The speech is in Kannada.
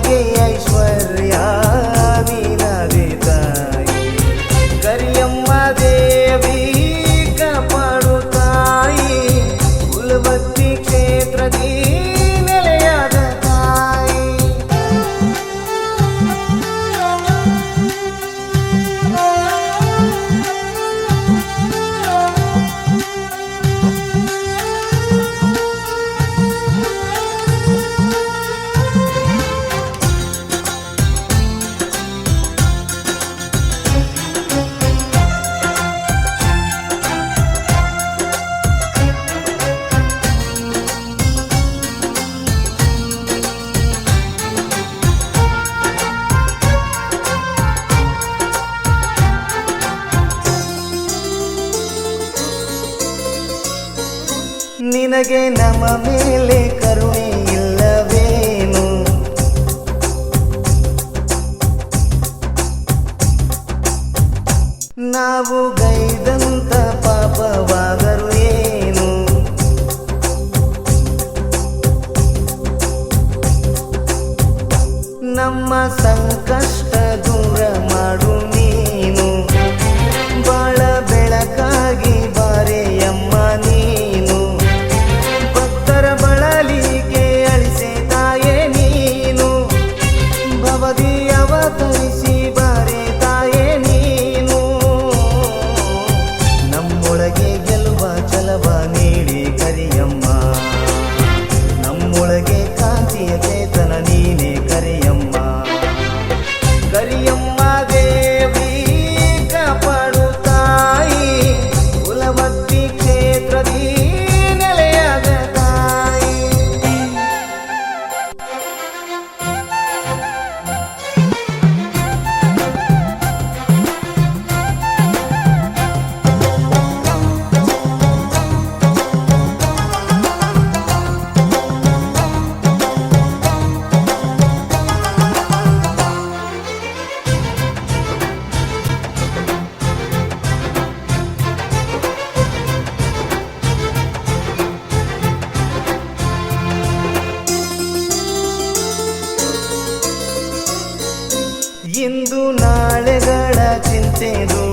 again. ನಿನಗೆ ನಮ್ಮ ಮೇಲೆ ಕರುಣೆ ಇಲ್ಲವೇನು? ನಾವು ಗೈದಂತ ಪಾಪವಾದರು ಏನು? ನಮ್ಮ ಸಂಕಷ್ಟ ಇಂದು ನಾಳೆಗಳ ಚಿಂತೆದು.